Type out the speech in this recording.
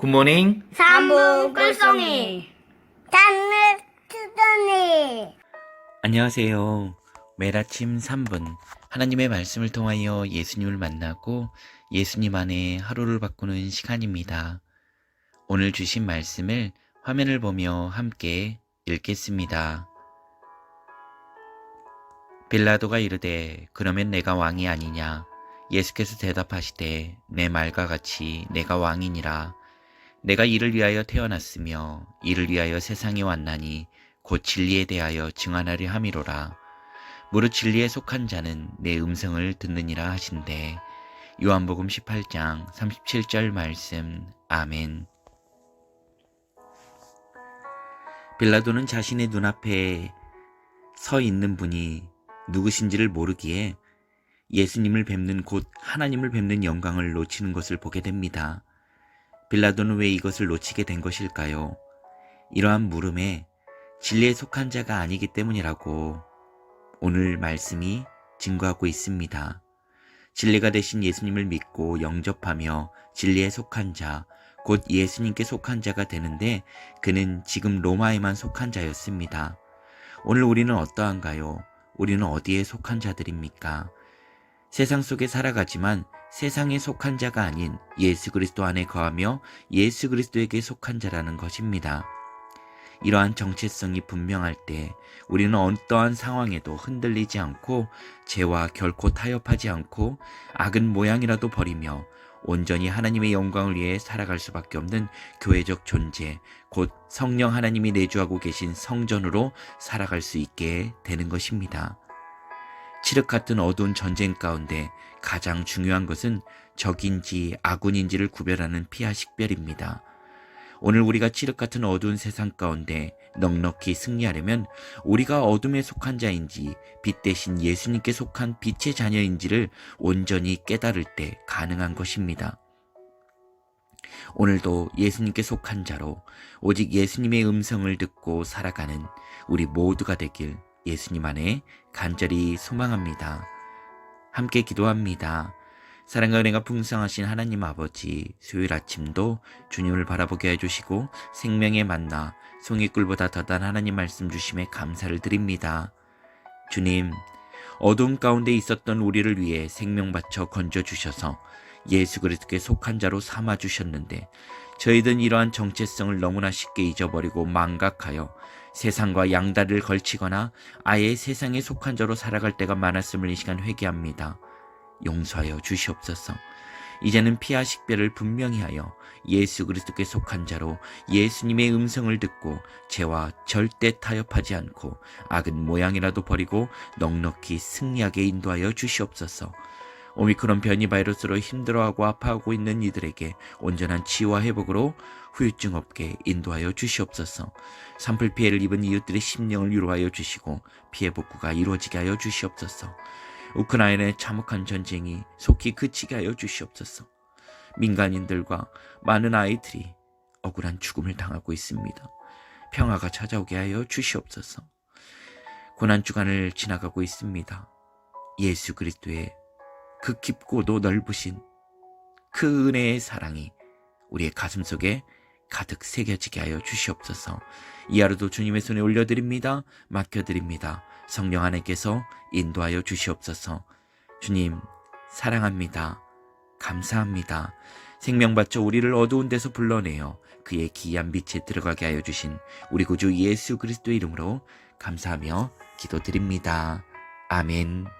굿모닝. 삼분 꿀송이 단물 투don이 안녕하세요. 매일 아침 3분 하나님의 말씀을 통하여 예수님을 만나고 예수님 안에 하루를 바꾸는 시간입니다. 오늘 주신 말씀을 화면을 보며 함께 읽겠습니다. 빌라도가 이르되 그러면 내가 왕이 아니냐 예수께서 대답하시되 내 말과 같이 내가 왕이니라 내가 이를 위하여 태어났으며 이를 위하여 세상에 왔나니 곧 진리에 대하여 증언하려 함이로라. 무릇 진리에 속한 자는 내 음성을 듣느니라 하신대. 요한복음 18장 37절 말씀. 아멘. 빌라도는 자신의 눈앞에 서 있는 분이 누구신지를 모르기에 예수님을 뵙는 곧 하나님을 뵙는 영광을 놓치는 것을 보게 됩니다. 빌라도는 왜 이것을 놓치게 된 것일까요? 이러한 물음에 진리에 속한 자가 아니기 때문이라고 오늘 말씀이 증거하고 있습니다. 진리가 되신 예수님을 믿고 영접하며 진리에 속한 자, 곧 예수님께 속한 자가 되는데 그는 지금 로마에만 속한 자였습니다. 오늘 우리는 어떠한가요? 우리는 어디에 속한 자들입니까? 세상 속에 살아가지만 세상에 속한 자가 아닌 예수 그리스도 안에 거하며 예수 그리스도에게 속한 자라는 것입니다. 이러한 정체성이 분명할 때 우리는 어떠한 상황에도 흔들리지 않고 죄와 결코 타협하지 않고 악은 모양이라도 버리며 온전히 하나님의 영광을 위해 살아갈 수밖에 없는 교회적 존재, 곧 성령 하나님이 내주하고 계신 성전으로 살아갈 수 있게 되는 것입니다. 칠흑 같은 어두운 전쟁 가운데 가장 중요한 것은 적인지 아군인지를 구별하는 피하 식별입니다. 오늘 우리가 칠흑 같은 어두운 세상 가운데 넉넉히 승리하려면 우리가 어둠에 속한 자인지 빛 대신 예수님께 속한 빛의 자녀인지를 온전히 깨달을 때 가능한 것입니다. 오늘도 예수님께 속한 자로 오직 예수님의 음성을 듣고 살아가는 우리 모두가 되길 예수님 안에 간절히 소망합니다. 함께 기도합니다. 사랑과 은혜가 풍성하신 하나님 아버지, 수요일 아침도 주님을 바라보게 해주시고 생명의 만나 송이꿀보다 더단 하나님 말씀 주심에 감사를 드립니다. 주님, 어두움 가운데 있었던 우리를 위해 생명 바쳐 건져 주셔서 예수 그리스도께 속한 자로 삼아 주셨는데 저희들은 이러한 정체성을 너무나 쉽게 잊어버리고 망각하여 세상과 양다리를 걸치거나 아예 세상에 속한 자로 살아갈 때가 많았음을 이 시간 회개합니다. 용서하여 주시옵소서. 이제는 피하 식별을 분명히 하여 예수 그리스도께 속한 자로 예수님의 음성을 듣고 죄와 절대 타협하지 않고 악은 모양이라도 버리고 넉넉히 승리하게 인도하여 주시옵소서. 오미크론 변이 바이러스로 힘들어하고 아파하고 있는 이들에게 온전한 치유와 회복으로 후유증 없게 인도하여 주시옵소서. 산불 피해를 입은 이웃들의 심령을 위로하여 주시고 피해 복구가 이루어지게 하여 주시옵소서. 우크라이나의 참혹한 전쟁이 속히 그치게 하여 주시옵소서. 민간인들과 많은 아이들이 억울한 죽음을 당하고 있습니다. 평화가 찾아오게 하여 주시옵소서. 고난 주간을 지나가고 있습니다. 예수 그리스도의 그 깊고도 넓으신 그 은혜의 사랑이 우리의 가슴 속에 가득 새겨지게 하여 주시옵소서. 이 하루도 주님의 손에 올려드립니다. 맡겨드립니다. 성령 하나님께서 인도하여 주시옵소서. 주님, 사랑합니다. 감사합니다. 생명 바쳐 우리를 어두운 데서 불러내어 그의 기이한 빛에 들어가게 하여 주신 우리 구주 예수 그리스도 이름으로 감사하며 기도드립니다. 아멘.